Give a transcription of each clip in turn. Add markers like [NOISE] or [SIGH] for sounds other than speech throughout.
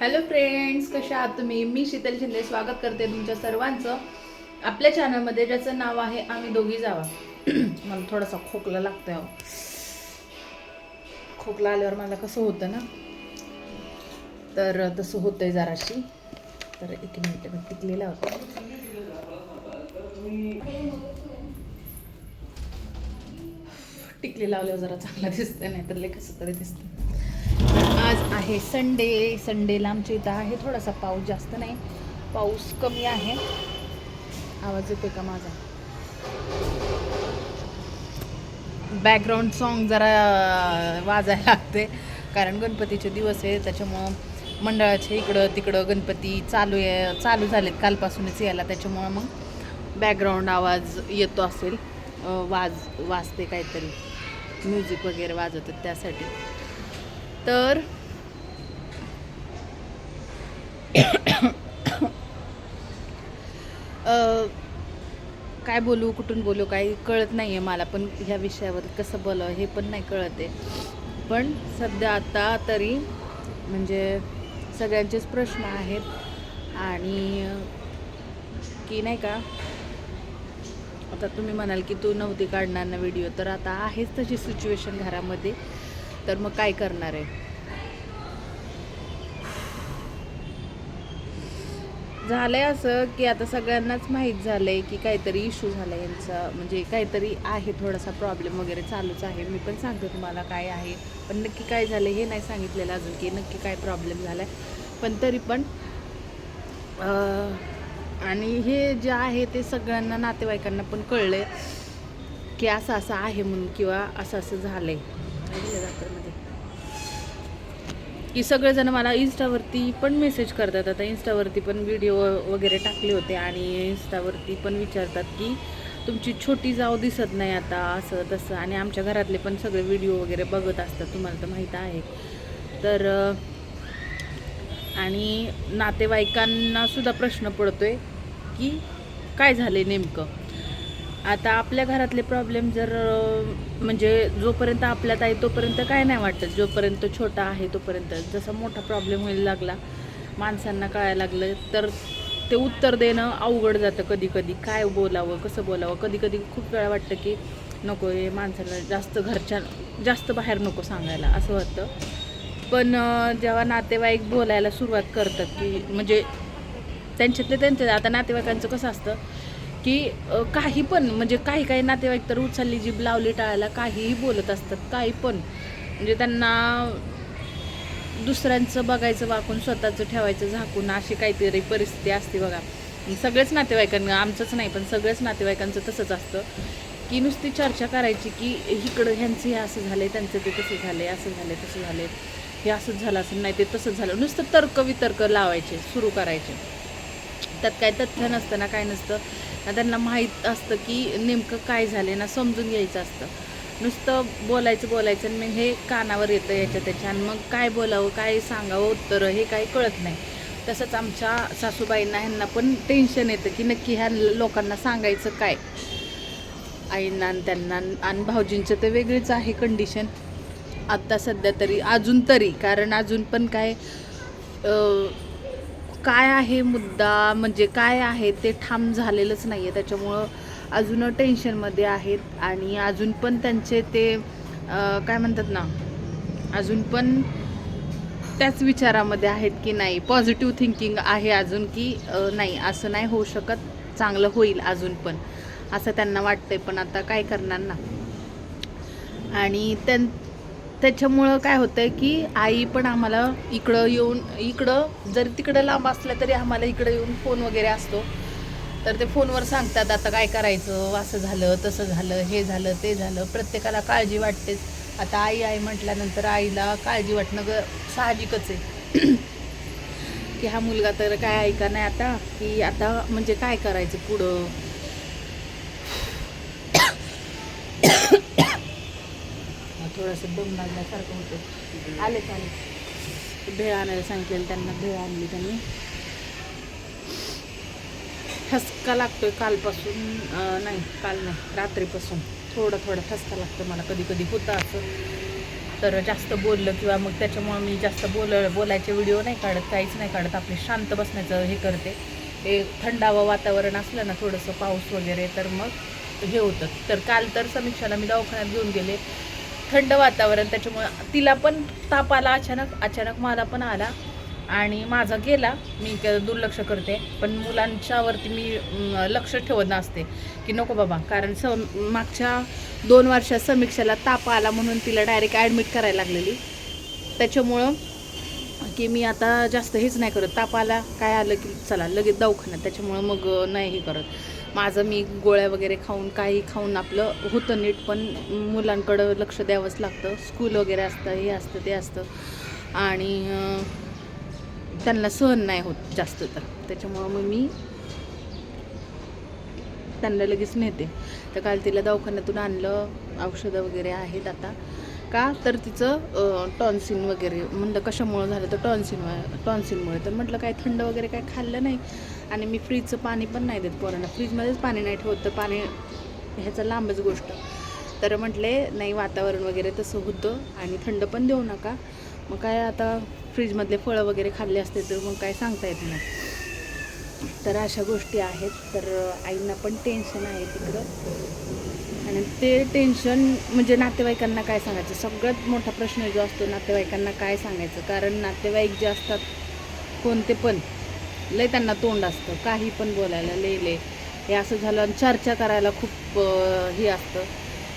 Hello friends कशा आहात तुम्ही? मी शीतल शिंदे स्वागत करते तुमच्या सर्वांचं. आपल्या चॅनलमध्ये ज्याचं नाव आहे आम्ही दोघी जावा. [CLEARS THROAT] मला थोडासा खोकला लागतोय अहो. खोकला आल्यावर मला कसं होतं ना? तर तसं होतंय जराशी. तर एक मिनिट मी टिकलेला होता टिकली लावल्यावर जरा चांगला दिसतंय नाही तर लय कसं तरी दिसतं आहे. संडे संडेला आमच्या इथं आहे. थोडासा पाऊस जास्त नाही. पाऊस कमी आहे. आवाज येते का माझा? बॅकग्राऊंड सॉन्ग जरा वाजायला लागते कारण गणपतीचे दिवस आहे त्याच्यामुळं मंडळाचे इकडं तिकडं गणपती चालू आहे चालू झालेत. कालपासूनच यायला. त्याच्यामुळं मग बॅकग्राऊंड आवाज येतो असेल. वाज वाजते काहीतरी. म्युझिक वगैरे वाजवतात त्यासाठी. तर काय बोलू कुठून बोलू काही कळत नाही आहे मला पण ह्या विषयावर कसं बोलावं हे पण नाही कळत. आहे पण सध्या आता तरी म्हणजे सगळ्यांचेच प्रश्न आहेत आणि की नाही का आता तुम्ही म्हणाल की तू नव्हती काढणार ना व्हिडिओ तर आता आहेच तशी सिच्युएशन घरामध्ये तर मग काय करणार आहे? झालंय असं की आता सगळ्यांनाच माहीत झालंय की काहीतरी इश्यू झाला यांचा. म्हणजे काहीतरी आहे थोडासा प्रॉब्लेम वगैरे चालूच आहे. मी पण सांगते तुम्हाला काय आहे. पण नक्की काय झालं हे नाही सांगितलेलं अजून की नक्की काय प्रॉब्लेम झाला आहे पण तरी पण आणि हे जे आहे ते सगळ्यांना नातेवाईकांना पण कळलंय की असं असं आहे म्हणून किंवा असं असं झालं आहे की सगळेजण मला इन्स्टावरती पण मेसेज करतात. आता इन्स्टावरती पण व्हिडिओ वगैरे टाकले होते आणि इन्स्टावरती पण विचारतात की तुमची छोटी जाव दिसत नाही आता असं तसं. आणि आमच्या घरातले पण सगळे व्हिडिओ वगैरे बघत असतात तुम्हाला तर माहीत आहे. तर आणि नातेवाईकांना सुद्धा प्रश्न पडतोय की काय झाले नेमकं? आता आपल्या घरातले प्रॉब्लेम जर म्हणजे जोपर्यंत आपल्यात आहे तोपर्यंत काय नाही वाटत. जोपर्यंत छोटा आहे तोपर्यंत. जसा मोठा प्रॉब्लेम व्हायला लागला माणसांना कळायला लागलं तर ते उत्तर देणं अवघड जातं कधी कधी काय बोलावं कसं बोलावं? कधी कधी खूप वेळा वाटतं की नको हे माणसाला जास्त घरच्या जास्त बाहेर नको सांगायला. असं वाटतं पण जेव्हा नातेवाईक बोलायला सुरुवात करतात की म्हणजे त्यांच्यातले त्यांच्या आता नातेवाईकांचं कसं असतं की काही पण म्हणजे काही काही नातेवाईक तर उचलली जीभ लावली टाळायला काहीही बोलत असतात काही पण. म्हणजे त्यांना दुसऱ्यांचं बघायचं वाकून स्वतःचं ठेवायचं झाकून अशी काहीतरी परिस्थिती असते बघा. सगळेच नातेवाईकांना आमचंच नाही पण सगळेच नातेवाईकांचं तसंच असतं. की नुसती चर्चा करायची की इकडं ह्यांचं हे असं झालं आहे त्यांचं ते तसं झालं आहे असं झालं तसं झालं हे असंच झालं असं नाही ते तसंच झालं. नुसतं तर्क वितर्क लावायचे सुरू करायचे. त्यात काय तथ्य नसतं ना काय नसतं. का त्यांना माहीत असतं की नेमकं काय झालं ना समजून घ्यायचं असतं. नुसतं बोलायचं बोलायचं आणि मग हे कानावर येतं याच्या त्याच्या आणि मग काय बोलावं काय सांगावं उत्तरं हे काही कळत नाही. तसंच आमच्या सासूबाईंना ह्यांना पण टेन्शन येतं की नक्की ह्या लोकांना सांगायचं काय? आईंना आणि त्यांना आणि भाऊजींचं तर वेगळीच आहे कंडिशन आत्ता सध्या तरी अजून तरी कारण अजून पण काय काय आहे मुद्दा? म्हणजे काय आहे? ते ठाम झालेलंच नाही आहे त्याच्यामुळं अजून टेन्शनमध्ये आहेत आणि अजून पण त्यांचे ते काय म्हणतात ना? अजून पण त्याच विचारामध्ये आहेत की नाही? पॉझिटिव्ह थिंकिंग आहे अजून की नाही. असं नाही होऊ शकत. चांगलं होईल अजून पण. असं त्यांना वाटतंय. पण आता काय करणार ना? आणि त्यां त्याच्यामुळं काय होतंय की आई पण आम्हाला इकडं येऊन इकडं जरी तिकडं लांब असलं तरी आम्हाला इकडं येऊन फोन वगैरे असतो. तर ते फोनवर सांगतात आता काय करायचं? असं झालं तसं झालं हे झालं ते झालं. प्रत्येकाला काळजी वाटतेच. आता आई आई म्हटल्यानंतर आईला काळजी वाटणं ग साहजिकच आहे. [CLEARS THROAT] की हा मुलगा तर काय ऐका नाही आता की आता म्हणजे काय करायचं पुढं? थोडंसं दम लागल्यासारखं होतं. आले चालेल भेळ आणायला सांगितलेलं त्यांना भेळ आणली त्यांनी. ठसका लागतोय कालपासून नाही काल नाही रात्रीपासून. थोडं थोडं ठसका लागतो मला कधी कधी होतं असं. तर जास्त बोललं किंवा मग त्याच्यामुळं मी जास्त बोल बोलायचे व्हिडिओ नाही काढत काहीच नाही काढत. आपले शांत बसण्याचं हे करते. हे थंडावं वातावरण असलं ना थोडंसं पाऊस वगैरे तर मग हे होतं. तर काल तर समीक्षाला मी दवाखान्यात घेऊन गेले. थंड वातावरण त्याच्यामुळं तिला पण ताप आला अचानक अचानक मला पण आला. आणि माझा गेला. मी दुर्लक्ष करते. पण मुलांच्यावरती मी लक्ष ठेवत नसते की नको बाबा. कारण स मागच्या दोन वर्षात समीक्षाला ताप आला म्हणून तिला डायरेक्ट ॲडमिट करायला लागलेली. त्याच्यामुळं की मी आता जास्त हेच नाही करत. ताप आला काय आलं की चला लगेच दवाखान्यात. त्याच्यामुळं मग नाही हे करत. माझं मी गोळ्या वगैरे खाऊन काही खाऊन आपलं होतं नीट पण मुलांकडं लक्ष द्यावंच लागतं. स्कूल वगैरे असतं हे असतं ते असतं. आणि त्यांना सहन नाही होत जास्त तर. त्याच्यामुळं मग मी त्यांना लगेच नेते. तर काल तिला दवाखान्यातून आणलं औषधं वगैरे आहेत आता. का? तर तिचं टॉन्सिन वगैरे म्हणलं कशामुळं झालं तर टॉन्सिन टॉन्सिनमुळे. तर म्हटलं काय थंड वगैरे काय खाल्लं नाही. आणि मी फ्रीजचं पाणी पण नाही देत पोरांना. फ्रीजमध्येच पाणी नाही ठेवत तर पाणी ह्याचं लांबच गोष्ट. तर म्हटले नाही वातावरण वगैरे तसं होतं आणि थंड पण देऊ नका. मग काय आता फ्रीजमधले फळं वगैरे खाल्ले असते तर मग काय सांगता येत नाही. तर अशा गोष्टी आहेत. तर आईंना पण टेन्शन आहे तिकडं. आणि ते टेन्शन म्हणजे नातेवाईकांना काय सांगायचं? सगळ्यात मोठा प्रश्न जो असतो नातेवाईकांना काय सांगायचं? कारण नातेवाईक जे असतात कोणते पण लय त्यांना तोंड असतं. काही पण बोलायला लय लय हे असं झालं आणि चर्चा करायला खूप हे असतं.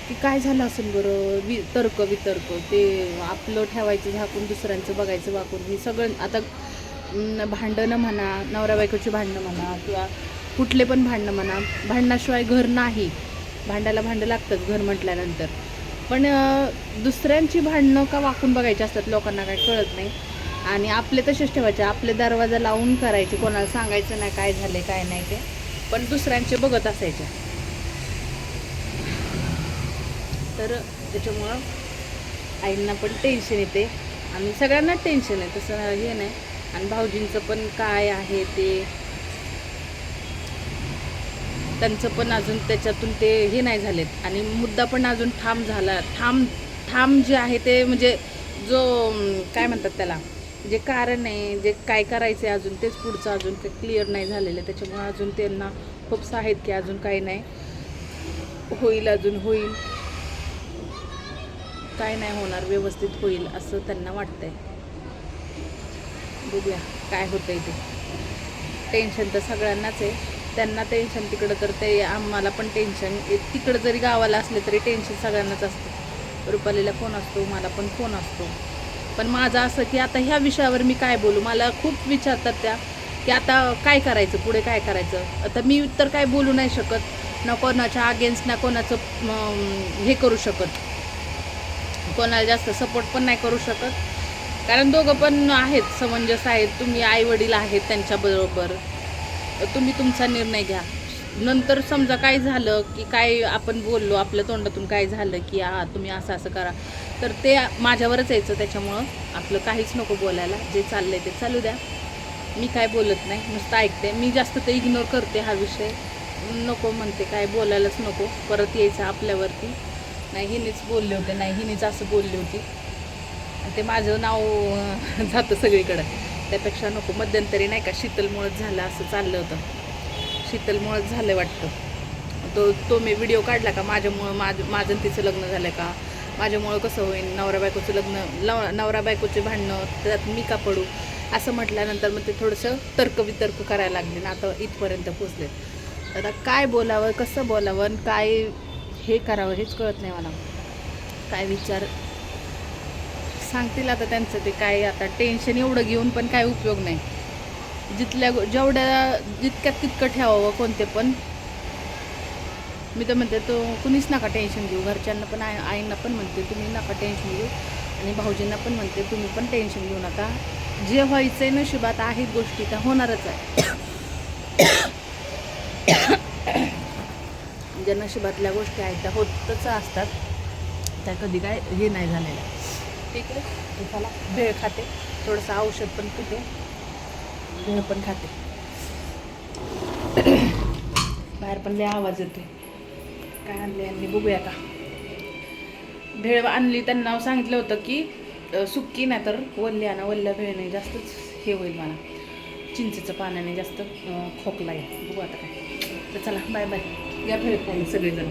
की काय झालं असेल बरं? वि तर्क वितर्क. ते आपलं ठेवायचं झाकून दुसऱ्यांचं बघायचं वाकून. हे सगळं आता भांडणं म्हणा नवरा बायकोची भांडणं म्हणा किंवा कुठले पण भांडणं म्हणा भांडणाशिवाय घर नाही. भांडायला भांडं लागतंच घर म्हटल्यानंतर. पण दुसऱ्यांची भांडणं का वाकून बघायची असतात लोकांना काय कळत नाही. आणि आपले तसेच ठेवायचे. आपले दरवाजा लावून करायचे. कोणाला सांगायचं नाही काय झाले काय नाही ते. पण दुसऱ्यांचे बघत असायचे. तर त्याच्यामुळं आईंना पण टेन्शन येते. आणि सगळ्यांना टेन्शन आहे. तसं हे नाही. आणि भाऊजींचं पण काय आहे ते? त्यांचं पण अजून त्याच्यातून ते हे नाही झालेत. आणि मुद्दा पण अजून ठाम झाला. ठाम ठाम जे आहे ते म्हणजे जो काय म्हणतात त्याला? जे कारण आहे जे काय करायचं आहे अजून तेच पुढचं अजून ते क्लिअर नाही झालेलं आहे. त्याच्यामुळे अजून त्यांना खूप आहेत की अजून काही नाही. होईल अजून होईल. काय नाही होणार व्यवस्थित होईल असं त्यांना वाटतंय. बघूया काय होतंय ते. टेन्शन तर सगळ्यांनाच आहे. त्यांना टेन्शन तिकडं तर ते आम्हाला पण टेन्शन तिकडं जरी गावाला असले तरी टेन्शन सगळ्यांनाच असतं. रुपालीला फोन असतो मला पण फोन असतो. पण माझं असं की आता ह्या विषयावर मी काय बोलू? मला खूप विचारतात त्या की आता काय करायचं? पुढे काय करायचं? आता मी तर काय बोलू नाही शकत. ना कोणाच्या अगेन्स्ट ना कोणाचं हे करू शकत. कोणाला जास्त सपोर्ट पण नाही करू शकत. कारण दोघं पण आहेत समंजस आहेत. तुम्ही आईवडील आहेत त्यांच्याबरोबर तुम्ही तुमचा निर्णय घ्या. नंतर समजा काय झालं की काय आपण बोललो आपल्या तोंडातून काय झालं की हा तुम्ही असं असं करा. तर ते माझ्यावरच यायचं त्याच्यामुळं. आपलं काहीच नको बोलायला. जे चाललंय ते चालू द्या. मी काय बोलत नाही. नुसतं ऐकते. मी जास्त ते इग्नोर करते हा विषय. नको म्हणते. काय बोलायलाच नको. परत यायचं आपल्यावरती. नाही हिनेच बोलले होते. नाही हिनेच असं बोलली होती. आणि ते माझं नाव [LAUGHS] जातं सगळीकडं. त्यापेक्षा नको. मध्यंतरी नाही का शीतलमुळंच झालं असं चाललं होतं. शीतलमुळंच झालं वाटतं. तो तो मी व्हिडिओ काढला का माझ्यामुळं माझ माझं तिचं लग्न झालं का? माझ्यामुळं कसं होईल नवरा बायकोचं लग्न लव नवरा बायकोचे भांडणं त्यात मी का पडू? असं म्हटल्यानंतर मग ते थोडंसं तर्कवितर्क करायला लागले ना आता इथपर्यंत पोचले आता काय बोलावं कसं बोलावं आणि काय हे करावं हेच कळत नाही मला. काय विचार? सांगतील आता त्यांचं ते काय आता टेन्शन एवढं घेऊन पण काय उपयोग नाही. जिथल्या जेवढ्या जितक्यात तितकं ठेवावं कोणते पण. मी तर म्हणते तो कुणीच नका टेन्शन घेऊ. घरच्यांना पण आई आईंना पण म्हणते तुम्ही नका टेन्शन घेऊ. आणि भाऊजींना पण म्हणते तुम्ही पण टेन्शन घेऊ नका. जे व्हायचं आहे नशिबात आहेत गोष्टी त्या होणारच आहे. ज्या नशिबातल्या गोष्टी आहेत त्या होतच असतात. त्या कधी काय हे नाही झालेल्या. ठीक आहे. तुम्हाला चला भेळ खाते. थोडंसं औषध पण पिते. भेळ पण खाते. बाहेर पण लय आवाज येतो काय आणले आणली बघूया का भेळ आणली त्यांना सांगितलं होतं की सुक्की नाही तर वल्ली आणा वल्ल्या भेळने जास्तच हे होईल मला चिंचेचं पाण्याने जास्त खोकला आहे बघू आता काय. तर चला बाय बाय. या भेळ खायला सगळेजण.